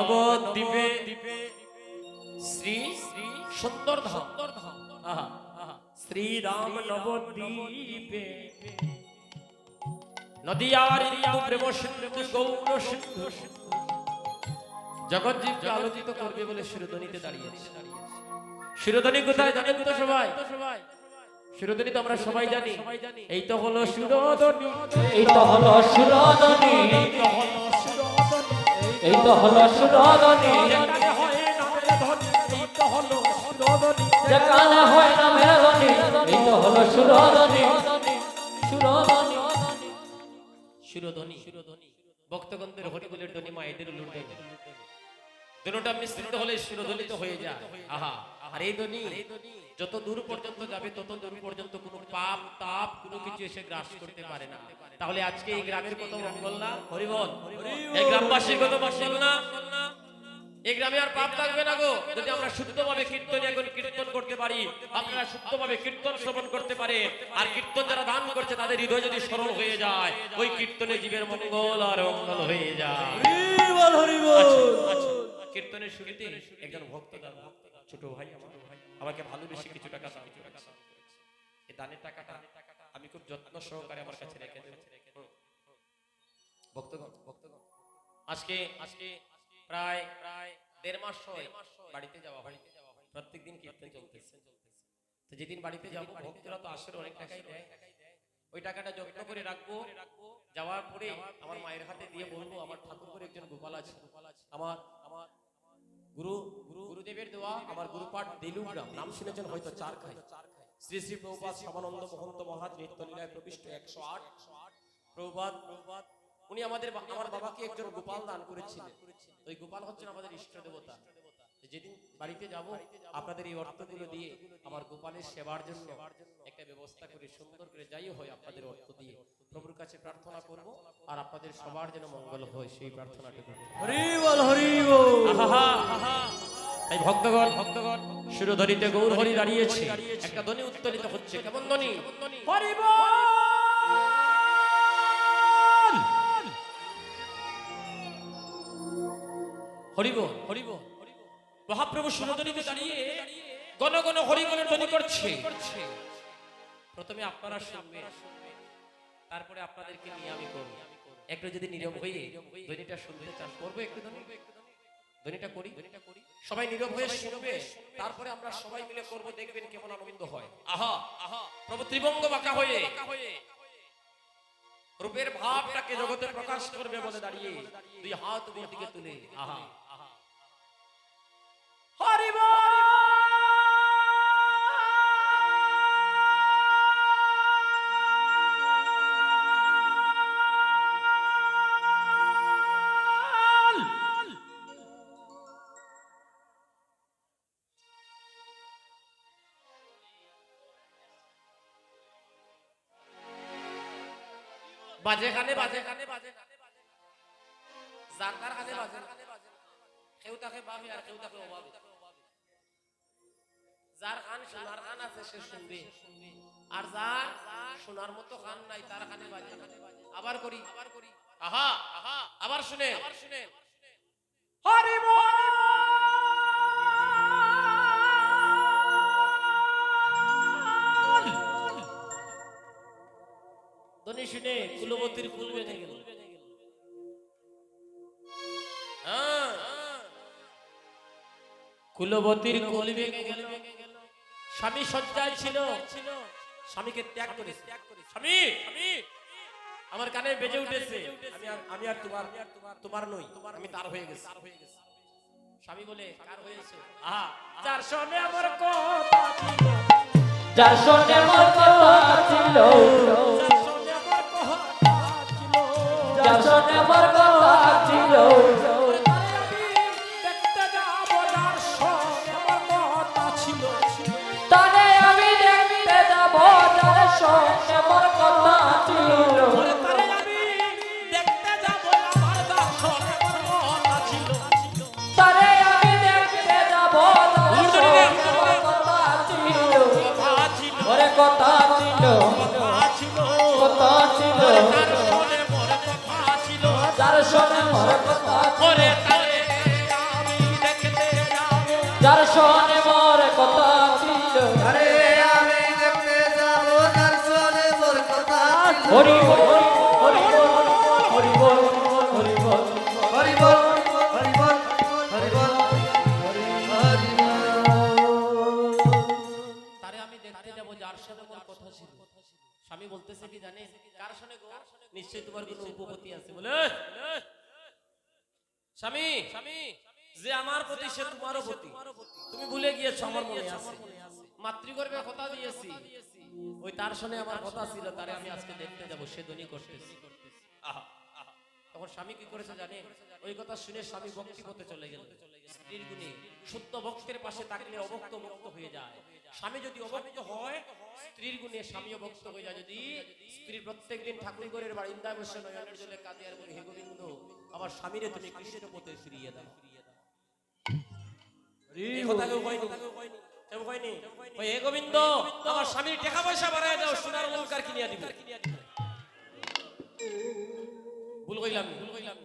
নবদ্বীপে শ্রী শ্রী সুন্দর ধাম। শ্রীরাম নবদ্বীপে নদিয়ার ইন্দু প্রেম সিন্ধু গৌর সিন্ধু। জগৎজীবকে আলোকিত করবে বলে শিরোধনীতে দাঁড়িয়েছে। শিরোধনী কোথায় জানেন তো সবাই? শিরোধনী তো আমরা সবাই জানি। এই তো হলো শিরোধনী এই তো হলো সুরদনী এই তো হলো এই তো হলো শিরোধনী যেখানে হয় না মেরদনী এই তো হলো সুরদনী সুরদনী ভক্তগণদের হরিবলের ধ্বনি মায়েদের লুটে। দুটোটা মিশ্রিত হলে শিরোধনিত হয়ে যায়। আহা আর এই ধ্বনি। যত দূর পর্যন্ত যাবে তত দূর পর্যন্ত কোনো পাপ তাপ কোনো কিছু এসে গ্রাস করতে পারে না। তাহলে আজকে এই গ্রামের কত মঙ্গল না হরিবল। এই গ্রামবাসীর কত মঙ্গল না এই গ্রামে আর পাপ থাকবে না গো। যদি আমরা শুদ্ধভাবে কীর্তন এখন কীর্তন করতে পারি আপনারা শুদ্ধভাবে কীর্তন শ্রবণ করতে পারে আর কীর্তন যারা দান করছে তাদের হৃদয় যদি সরল হয়ে যায় ওই কীর্তনে জীবের মঙ্গল আর মঙ্গল হয়ে যায়। আচ্ছা। কীর্তনের শুরুতে একজন ভক্ত দাদা ছোট ভাই আমার আমাকে ভালোবেসে কিছু টাকা দান করেছে। এই দানের টাকাটা আমি খুব যত্ন সহকারে আমার কাছে রেখে দেবো। ভক্তগণ ভক্তগণ। আজকে আজকে প্রায় প্রায় দেড় মাস হয় বাড়িতে যাওয়া বাড়িতে যাওয়া হয়। প্রত্যেকদিন কীর্তন চলতেছে। তো যেদিন বাড়িতে যাব ভক্তরা তো আসলে অনেক টাকাই দেয়। ওই টাকাটা যত্ন করে রাখব। যাওয়ার পরে আমার মায়ের হাতে দিয়ে বলব আমার ঠাকুর করে একজন গোপাল আছে। আমার আমার গুরু গুরু গুরুদেবের দেওয়া আমার গুরুপাঠ দেলুগ্রাম নাম শুনেছেন হয়তো চার খাই শ্রী শ্রী প্রভুপাত সমানন্দ মহন্ত মহাজ নিত্যলীলায় প্রবিষ্ট একশো আট। প্রভুপাত প্রভুপাত উনি আমাদের আমার বাবাকে একজন গোপাল দান করেছিলেন। ওই গোপাল হচ্ছেন আমাদের ইষ্ট দেবতা। যেদিন বাড়িতে যাব আপনাদের এই অর্থগুলো দিয়ে আমার গোপালের সেবার জন্য একটা ব্যবস্থা করে সুন্দর করে যাই হয় আপনাদের অর্থ দিয়ে প্রভুর কাছে প্রার্থনা করব আর আপনাদের সবার যেন মঙ্গল হয় সেই প্রার্থনাটুকু আহা, আহা। তাই ভক্তগণ ভক্তগণ শিরোধরিতে গৌর হরি দাঁড়িয়েছে। একটা ধ্বনি উত্তোলিত হচ্ছে। কেমন ধ্বনি? হরি হরিব হরিব মহাপ্রভু শিরোধরিতে দাঁড়িয়ে গণ গণ হরিবলের ধ্বনি করছে। প্রথমে আপনারা শুনবেন, তারপরে আপনাদেরকে নিয়ে আমি করব। একটু যদি নীরব হয়ে ধ্বনিটা শুনতে চান, করব একটু ধ্বনি? ধ্বনিটা করি? ধ্বনিটা করি সবাই নীরব হয়ে শুনবে, তারপরে আমরা সবাই মিলে করব, দেখবেন কেমন আনন্দ হয়। আহা আহা প্রভু ত্রিবঙ্গ বাঁকা হয়ে রূপের ভাবটাকে জগতে প্রকাশ করবে বলে দাঁড়িয়ে দুই হাত উপর দিকে তুলে। আহা। বাজে খানে বাজে। খানে বাজে বাজে জাকার খানে বাজে। কেউ তাকে পাবে আর কেউ তাকে অভাবে। যার খান সোনার খান আছে, সে শুনবে। আর যার সোনার মতো খান নাই, তার খানে বাজে। আবার করি। আবার করি আহা! আহা আবার শুনে। আবার শুনে। হরি ধ্বনি শুনে কুলবতীর কুল বেঁধে গেল। হ্যাঁ। কুলবতীর কুল ভেঙে গেল। স্বামী সজ্জায় ছিল। স্বামীকে ত্যাগ করে স্বামী! স্বামী আমার কানে বেজে উঠেছে। আমি আর আমি আর তোমার তোমার নই। আমি তার হয়ে গেছি। স্বামী বলে কার হয়েছে? আহা যার সনে আমার কথা ছিল। যার সঙ্গে মোর কথা ছিল। নেবার কথা ছিল। তাহলে আমি দেখতে যাব যার সঙ্গে আমার কথা ছিল। যার সঙ্গে মোর কথা ছিল তারে আমি দেখতে যাব যার সঙ্গে মোর কথা ছিল আরে আমি দেখতে যাব তার সনে মোর কথা হরি বল হরি হরি হরি স্বামী বলতেছে কি জানে কার সাথে গো? নিশ্চয়ই তোমার কোনো উপপতি আছে। বলে স্বামী স্বামী যে আমার প্রতি সে তোমারও প্রতি তুমি ভুলে গিয়েছো আমার মনে আছে। মাতৃগর্ভে কথা দিয়েছি। ওই তার সঙ্গে আমার কথা ছিল তারে আমি আজকে দেখতে যাব সে ধনী করতেছি। তখন স্বামী কি করেছে জানে ওই কথা শুনে স্বামী ভক্তি পথে চলে গেল। স্ত্রীর গুণে শুদ্ধ ভক্তের পাশে থাকলে অভক্ত ভক্ত হয়ে যায়। স্বামী যদি অভক্ত হয় স্ত্রীর গুণে স্বামী অভক্ত হয়ে যায়। যদি স্ত্রী প্রত্যেকদিন ঠাকুর ঘরের বারিন্দা বসে নয়নের জলে কাঁদে আর বলে হে গোবিন্দ আমার স্বামীরে তুমি কৃষ্ণ পথে ফিরিয়ে দাও। হে গোবিন্দ আমার স্বামীর টাকা পয়সা বাড়ায় দাও সোনার অলংকার কিনিয়া দিবে। ভুল কইলাম ভুল কইলাম।